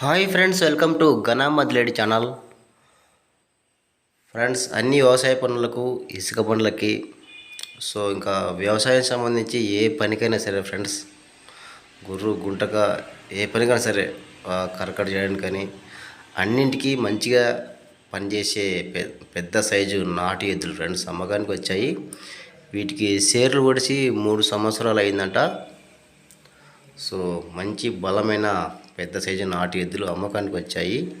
Hi friends welcome to Gana Madledi channel. Friends అన్ని వ్యవసాయ పనులకు ఇసుక పనులకి సో ఇంకా వ్యవసాయం సంబంధించి ఏ పనికైనా సరే ఫ్రెండ్స్ గుర్రు గుంటక ఏ పనికైనా సరే కరకట చేయడానికి కానీ అన్నింటికి మంచిగా పనిచేసే పె- పెద్ద సైజు నాటు ఎద్దులు ఫ్రెండ్స్ అమ్మకానికి వచ్చాయి. వీటికి షేర్లు పొడిచి మూడు సంవత్సరాలు అయిందంట. సో మంచి బలమైన పెద్ద సైజు నాటు ఎద్దులు అమ్మకానికి వచ్చాయి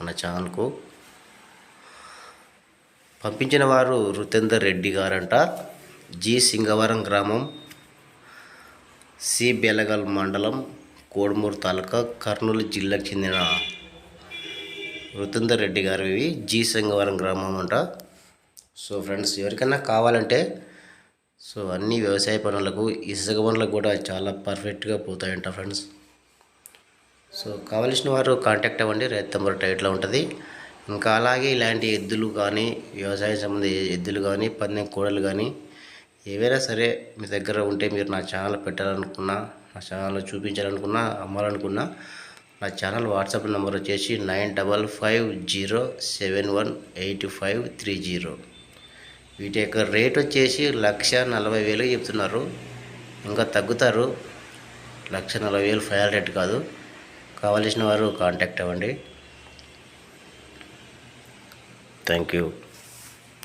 మన ఛానల్కు. పంపించిన వారు రుతేందర్ రెడ్డి గారంట. జి. సింగవరం గ్రామం సి. బెలగల్ మండలం కోడుమూరు తాలూకా కర్నూలు జిల్లాకు చెందిన రుతేందర్ రెడ్డి గారు ఇవి జి. సింగవరం గ్రామం అంట. సో ఫ్రెండ్స్ ఎవరికైనా కావాలంటే సో అన్ని వ్యవసాయ పనులకు ఇసుక పనులకు కూడా చాలా పర్ఫెక్ట్గా పోతాయంట ఫ్రెండ్స్ సో కావలసిన వారు కాంటాక్ట్ అవ్వండి రైతు నెంబర్ టైట్లో ఉంటుంది. ఇంకా అలాగే ఇలాంటి ఎద్దులు కానీ వ్యవసాయం సంబంధించి ఎద్దులు కానీ పందెం కూడలు కానీ ఏవైనా సరే మీ దగ్గర ఉంటే మీరు నా ఛానల్ పెట్టాలనుకున్నా నా ఛానల్ చూపించాలనుకున్నా అమ్మాలనుకున్నా నా ఛానల్ వాట్సాప్ నెంబర్ వచ్చేసి nine double five zero seven one eight five three zero. వీటి యొక్క రేట్ వచ్చేసి లక్ష నలభై వేలు చెప్తున్నారు. ఇంకా తగ్గుతారు. లక్ష నలభై వేలు ఫైనల్ రేట్ కాదు. కావలసిన వారు కాంటాక్ట్ అవ్వండి. Thank you.